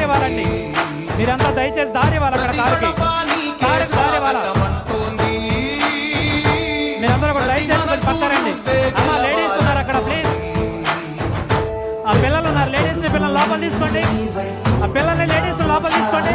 ఇవ్వాలండి మీరంతా దయచేసి దారి ఇవ్వాలి అక్కడ కారుకి. కారుకి దారి ఇవ్వాలా మీరందరూ కూడా దయచేసి కొంచెం పక్కరండి. అమ్మా లేడీస్ ఉన్నారు అక్కడ ప్లీజ్ ఆ పిల్లలు ఉన్నారు. లేడీస్ పిల్లలు లోపల తీసుకోండి. ఆ పిల్లల్ని లేడీస్ లోపల తీసుకోండి.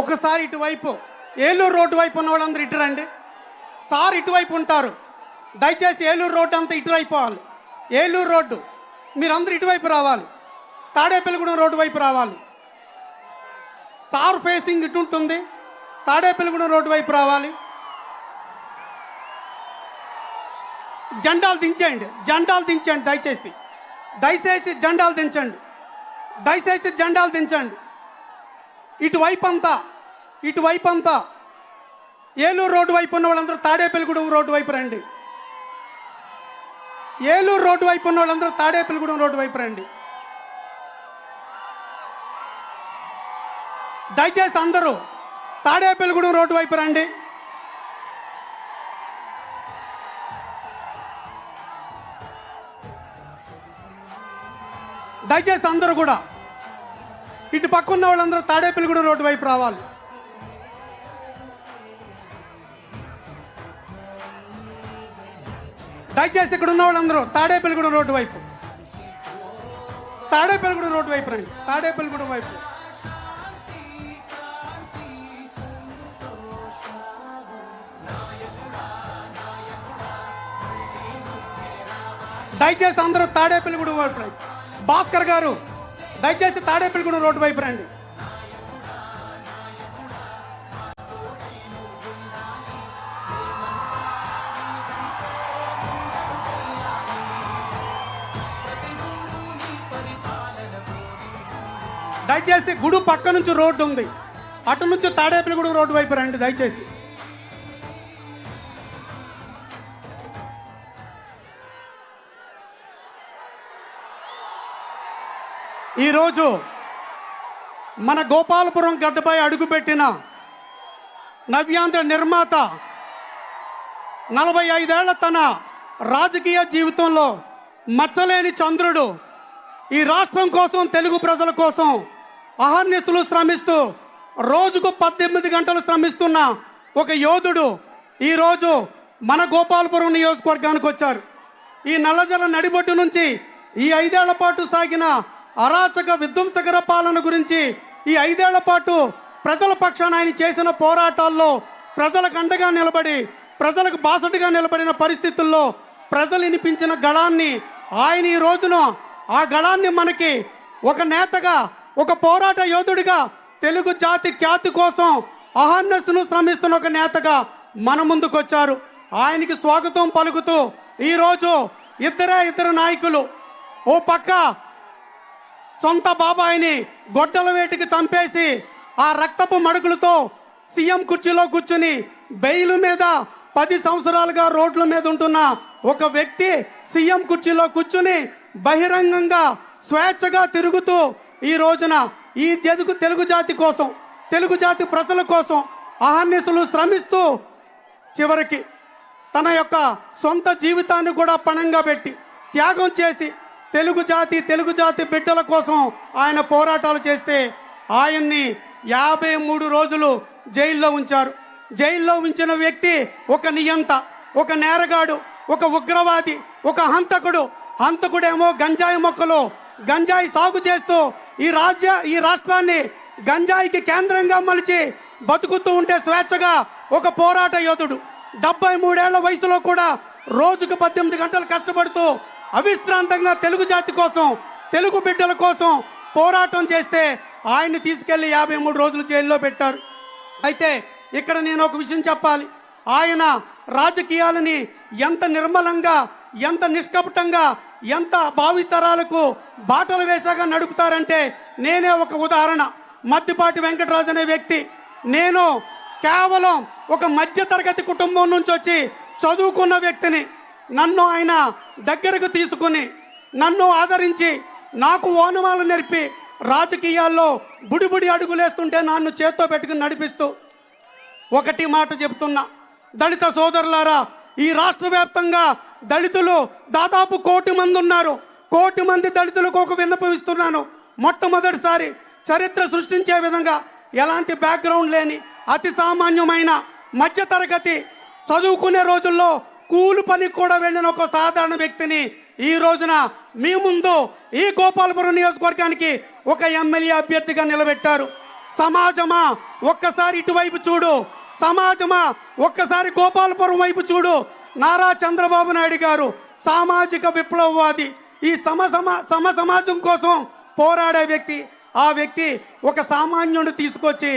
ఒకసారి ఇటువైపు ఏలూరు రోడ్డు వైపు ఉన్న వాళ్ళందరూ ఇటు రండి సార్ ఇటువైపు ఉంటారు. దయచేసి ఏలూరు రోడ్డు అంతా ఇటువైపు పోవాలి. ఏలూరు రోడ్డు మీరందరూ ఇటువైపు రావాలి. తాడేపల్లిగూడెం రోడ్డు వైపు రావాలి. సార్ ఫేసింగ్ ఇటు ఉంటుంది తాడేపల్లిగూడెం రోడ్డు వైపు రావాలి. జెండాలు దించేయండి. జెండాలు దించండి దయచేసి. దయచేసి జెండాలు దించండి. దయచేసి జెండాలు దించండి. ఇటువైపు అంతా ఇటువైపు అంతా ఏలూరు రోడ్డు వైపు ఉన్న వాళ్ళందరూ తాడేపల్లిగూడెం రోడ్డు వైపు రండి. ఏలూరు రోడ్డు వైపు ఉన్న వాళ్ళందరూ తాడేపల్లిగూడెం రోడ్డు వైపు రండి. దయచేసి అందరూ తాడేపల్లిగూడెం రోడ్డు వైపు రండి. దయచేసి అందరూ కూడా ఇటు పక్కన్న వాళ్ళందరూ తాడేపల్లిగూడెం రోడ్డు వైపు రావాలి. దయచేసి ఇక్కడ ఉన్న వాళ్ళందరూ తాడేపల్లిగూడెం రోడ్డు వైపు. తాడేపల్లిగూడెం రోడ్డు వైపు రండి. తాడేపల్లిగూడెం వైపు. దయచేసి అందరూ తాడేపల్లిగూడెం వైపు రండి. భాస్కర్ గారు దయచేసి తాడేపల్లిగూడెం రోడ్డు వైపు రండి. దయచేసి గుడి పక్క నుంచి రోడ్డు ఉంది. అటు నుంచి తాడేపల్లిగూడెం రోడ్డు వైపు రండి దయచేసి. ఈరోజు మన గోపాలపురం గడ్డపై అడుగుపెట్టిన నవ్యాంధ్ర నిర్మాత నలభై ఐదేళ్ళ తన రాజకీయ జీవితంలో మచ్చలేని చంద్రుడు ఈ రాష్ట్రం కోసం తెలుగు ప్రజల కోసం అహర్నిశలు శ్రమిస్తూ రోజుకు పద్దెనిమిది గంటలు శ్రమిస్తున్న ఒక యోధుడు ఈరోజు మన గోపాలపురం నియోజకవర్గానికి వచ్చారు. ఈ నల్లజల నడిబొడ్డు నుంచి ఈ ఐదేళ్ళ పాటు సాగిన అరాచక విధ్వంసకర పాలన గురించి ఈ ఐదేళ్ళ పాటు ప్రజల పక్షాన ఆయన చేసిన పోరాటాల్లో ప్రజలకు అండగా నిలబడి ప్రజలకు బాసటగా నిలబడిన పరిస్థితుల్లో ప్రజలు వినిపించిన గళాన్ని ఆయన ఈ రోజున ఆ గళాన్ని మనకి ఒక నేతగా ఒక పోరాట యోధుడిగా తెలుగు జాతి ఖ్యాతి కోసం అహర్నస్సును శ్రమిస్తున్న ఒక నేతగా మన ముందుకొచ్చారు. ఆయనకి స్వాగతం పలుకుతూ ఈరోజు ఇద్దరే ఇద్దరు నాయకులు. ఓ పక్క సొంత బాబాయిని గొడ్డల వేటికి చంపేసి ఆ రక్తపు మడుగులతో సీఎం కుర్చీలో కూర్చుని బెయిల్ మీద పది సంవత్సరాలుగా రోడ్ల మీద ఉంటున్న ఒక వ్యక్తి సీఎం కుర్చీలో కూర్చుని బహిరంగంగా స్వేచ్ఛగా తిరుగుతూ ఈ రోజున ఈ తెలుగు తెలుగు జాతి కోసం తెలుగు జాతి ప్రజల కోసం అహర్నిశలు శ్రమిస్తూ చివరికి తన యొక్క సొంత జీవితాన్ని కూడా పణంగా పెట్టి త్యాగం చేసి తెలుగు జాతి తెలుగు జాతి బిడ్డల కోసం ఆయన పోరాటాలు చేస్తే ఆయన్ని యాభై మూడు రోజులు జైల్లో ఉంచారు. జైల్లో ఉంచిన వ్యక్తి ఒక నియంత ఒక నేరగాడు ఒక ఉగ్రవాది ఒక హంతకుడు. హంతకుడేమో గంజాయి మొక్కలు గంజాయి సాగు చేస్తూ ఈ రాజ్య ఈ రాష్ట్రాన్ని గంజాయికి కేంద్రంగా మలిచి బతుకుతూ ఉంటే స్వేచ్ఛగా ఒక పోరాట యోధుడు. డెబ్బై మూడేళ్ళ వయసులో కూడా రోజుకు పద్దెనిమిది గంటలు కష్టపడుతూ అవిశ్రాంతంగా తెలుగు జాతి కోసం తెలుగు బిడ్డల కోసం పోరాటం చేస్తే ఆయన్ని తీసుకెళ్ళి యాభై మూడు రోజులు జైల్లో పెట్టారు. అయితే ఇక్కడ నేను ఒక విషయం చెప్పాలి. ఆయన రాజకీయాలని ఎంత నిర్మలంగా ఎంత నిష్కపటంగా ఎంత భావితరాలకు బాటలు వేసాగా నడుపుతారంటే నేనే ఒక ఉదాహరణ. మద్దిపాటి వెంకటరాజు అనే వ్యక్తి. నేను కేవలం ఒక మధ్య తరగతి కుటుంబం నుంచి వచ్చి చదువుకున్న వ్యక్తిని. నన్ను ఆయన దగ్గరకు తీసుకుని నన్ను ఆదరించి నాకు ఓనమాలు నేర్పి రాజకీయాల్లో బుడిబుడి అడుగులేస్తుంటే నన్ను చేత్తో పెట్టుకుని నడిపిస్తూ ఒకటి మాట చెప్తున్నా. దళిత సోదరులారా ఈ రాష్ట్ర వ్యాప్తంగా దళితులు దాదాపు కోటి మంది ఉన్నారు. కోటి మంది దళితులకు ఒక విన్నపమిస్తున్నాను మొట్టమొదటిసారి చరిత్ర సృష్టించే విధంగా ఎలాంటి బ్యాక్గ్రౌండ్ లేని అతి సామాన్యమైన మధ్యతరగతి చదువుకునే రోజుల్లో కూలి పనికి కూడా వెళ్ళిన ఒక సాధారణ వ్యక్తిని ఈ రోజున మీ ముందు ఈ గోపాలపురం నియోజకవర్గానికి ఒక ఎమ్మెల్యే అభ్యర్థిగా నిలబెట్టారు. సమాజమా ఒక్కసారి ఇటువైపు చూడు. సమాజమా ఒక్కసారి గోపాలపురం వైపు చూడు. నారా చంద్రబాబు నాయుడు గారు సామాజిక విప్లవవాది. ఈ సమ సమ సమ సమాజం కోసం పోరాడే వ్యక్తి. ఆ వ్యక్తి ఒక సామాన్యుడు తీసుకొచ్చి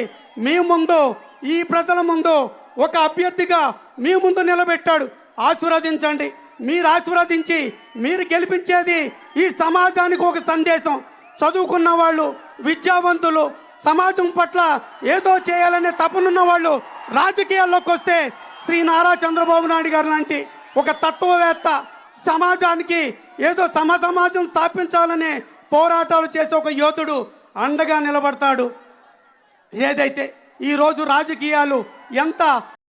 మీ ముందు ఈ ప్రజల ముందు ఒక అభ్యర్థిగా మీ ముందు నిలబెట్టాడు. ఆశీర్వదించండి. మీరు ఆశీర్వదించి మీరు గెలిపించేది ఈ సమాజానికి ఒక సందేశం. చదువుకున్న వాళ్ళు విద్యావంతులు సమాజం పట్ల ఏదో చేయాలనే తపనున్న వాళ్ళు రాజకీయాల్లోకి వస్తే శ్రీ నారా చంద్రబాబు నాయుడు గారు లాంటి ఒక తత్వవేత్త సమాజానికి ఏదో సమ సమాజం స్థాపించాలనే పోరాటాలు చేసే ఒక యోధుడు అండగా నిలబడతాడు. ఏదైతే ఈరోజు రాజకీయాలు ఎంత